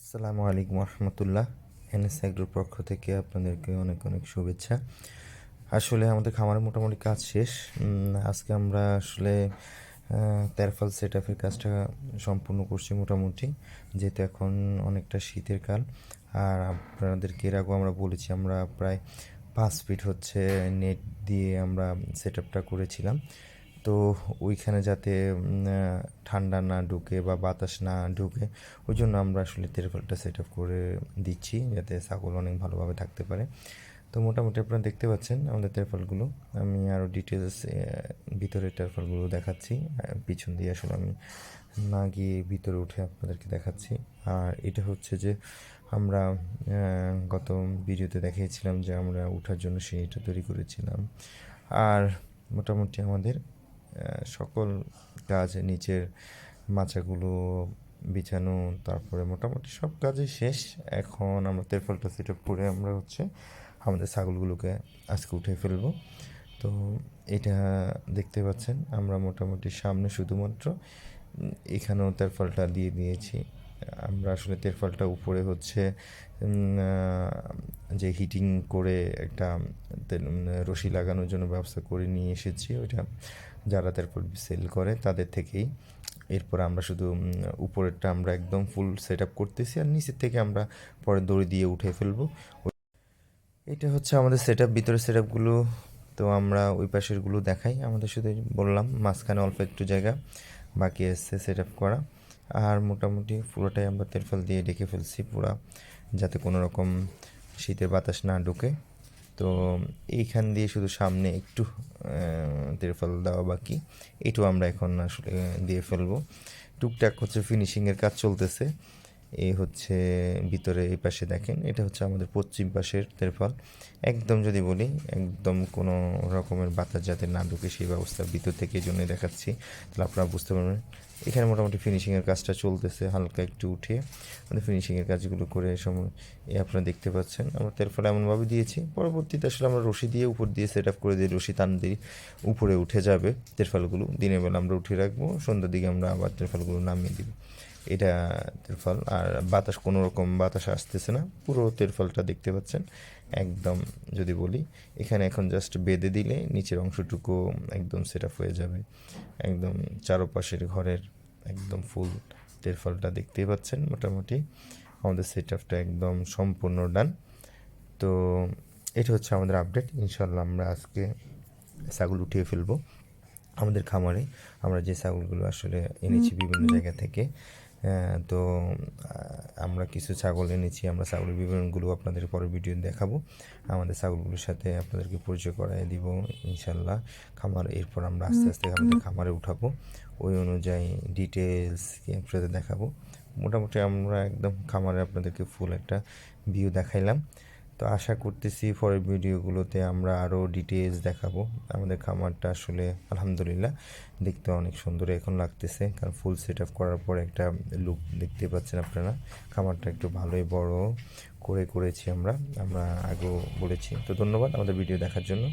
আসসালামু আলাইকুম রহমতুল্লাহ এনএস অ্যাগ্রোর পক্ষ থেকে আপনাদেরকে অনেক অনেক শুভেচ্ছা। আসলে আমাদের খামারে মোটামুটি কাজ শেষ। আজকে আমরা আসলে তেরফাল সেট আপের কাজটা সম্পূর্ণ করছি মোটামুটি, যেহেতু এখন অনেকটা শীতের কাল। আর আপনাদেরকে এর আগেও আমরা বলেছি, আমরা প্রায় পাঁচ ফিট হচ্ছে নেট দিয়ে আমরা সেট আপটা করেছিলাম। তো ওইখানে যাতে ঠান্ডা না ঢুকে বা বাতাস না ঢুকে, ওই জন্য আমরা আসলে তেরফলটা সেট আপ করে দিচ্ছি যাতে ছাগল অনেক ভালোভাবে থাকতে পারে। তো মোটামুটি আপনারা দেখতে পাচ্ছেন আমাদের তেরফলগুলো। আমি আরও ডিটেলস ভিতরে তেরফলগুলো দেখাচ্ছি। পিছন দিয়ে আসলে আমি না গিয়ে ভিতরে উঠে আপনাদেরকে দেখাচ্ছি। আর এটা হচ্ছে যে আমরা গত ভিডিওতে দেখিয়েছিলাম যে আমরা ওঠার জন্য সেইটা তৈরি করেছিলাম। আর মোটামুটি আমাদের সকল কাজ নিচের মাচাগুলো বিছানো, তারপরে মোটামুটি সব কাজই শেষ। এখন আমরা তেরফলটা সেট আপ করে আমরা হচ্ছে আমাদের ছাগলগুলোকে আজকে উঠে ফেলব। তো এটা দেখতে পাচ্ছেন, আমরা মোটামুটি সামনে শুধুমাত্র এখানেও তেরফলটা দিয়ে দিয়েছি। আমরা আসলে তেরফলটা উপরে হচ্ছে যে হিটিং করে একটা রশি লাগানোর জন্য ব্যবস্থা করে নিয়ে এসেছি। ওইটা যারা তেরফল সেল করে তাদের থেকেই। এরপর আমরা শুধু উপরেরটা আমরা একদম ফুল সেট আপ করতেছি আর নিচের থেকে আমরা পরে দড়ি দিয়ে উঠে ফেলব। এটা হচ্ছে আমাদের সেট আপ ভিতরে সেট আপগুলো তো আমরা ওই পাশেরগুলো দেখাই। আমাদের শুধু বললাম, মাঝখানে অল্প একটু জায়গা, বাকি আছে সেট আপ করা। আর মোটামুটি পুরোটাই আমরা তেরফল দিয়ে ঢেকে ফেলছি পুরা, যাতে কোনো রকম শীতের বাতাস না ঢুকে। তো এইখান দিয়ে শুধু সামনে একটু তেরফল দেওয়া বাকি এটু আমরা এখন আসলে দিয়ে ফেলব। টুকটাক হচ্ছে ফিনিশিংয়ের কাজ চলতেছে। এই হচ্ছে ভিতরে এই পাশে দেখেন, এটা হচ্ছে আমাদের পশ্চিম পাশের তেরফল একদম যদি বলি, একদম কোনো রকমের বাতাস যাতে না ঢুকে সেই ব্যবস্থা ভিতর থেকে এই জন্যই দেখাচ্ছি। তাহলে আপনারা বুঝতে পারবেন। এখানে মোটামুটি ফিনিশিংয়ের কাজটা চলতেছে, হালকা একটু উঠে আমাদের ফিনিশিংয়ের কাজগুলো করে সময় এ আপনারা দেখতে পাচ্ছেন। আমরা তেরফল এমনভাবে দিয়েছি, পরবর্তীতে আসলে আমরা রশি দিয়ে উপর দিয়ে সেট আপ করে দিই, রশি টান দিই উপরে উঠে যাবে তেরফলগুলো দিনের বেলা আমরা উঠিয়ে রাখব, সন্ধ্যার দিকে আমরা আবার তেরফলগুলো নামিয়ে দিব। এটা তেরফল আর বাতাস কোনো রকম বাতাস আসতেছে না পুরো তেরফলটা দেখতে পাচ্ছেন একদম যদি বলি এখানে এখন জাস্ট বেঁধে দিলে নিচের অংশটুকু একদম সেট আপ হয়ে যাবে একদম চারপাশের ঘরের একদম ফুল তেরফলটা দেখতেই পাচ্ছেন মোটামুটি আমাদের সেট আপটা একদম সম্পূর্ণ ডান তো এটা হচ্ছে আমাদের আপডেট ইনশাল্লাহ আমরা আজকে ছাগল উঠিয়ে ফেলব আমাদের খামারে আমরা যে ছাগলগুলো আসলে এনেছি বিভিন্ন জায়গা থেকে তো আমরা কিছু ছাগল এনেছি আমরা ছাগলের বিবরণগুলো আপনাদের পরের ভিডিও দেখাবো। আমাদের ছাগলগুলোর সাথে আপনাদেরকে পরিচয় করাই দিব ইনশাল্লাহ। খামার এরপর আমরা আস্তে আস্তে আমাদের খামারে উঠাবো। ওই অনুযায়ী ডিটেলস আপনাদের দেখাবো। মোটামুটি আমরা একদম খামারে আপনাদেরকে ফুল একটা ভিউ দেখাইলাম। তো আশা করতেছি পরের ভিডিওগুলোতে আমরা আরও ডিটেলস দেখাবো। আমাদের খামারটা আসলে আলহামদুলিল্লাহ দেখতে অনেক সুন্দর এখন লাগতেছে। কারণ ফুল সেট আপ করার পর একটা লুক দেখতে পাচ্ছেন আপনারা। খামারটা একটু ভালোই বড় করে করেছি আমরা। আমরা আগেও বলেছি। তো ধন্যবাদ আমাদের ভিডিও দেখার জন্য।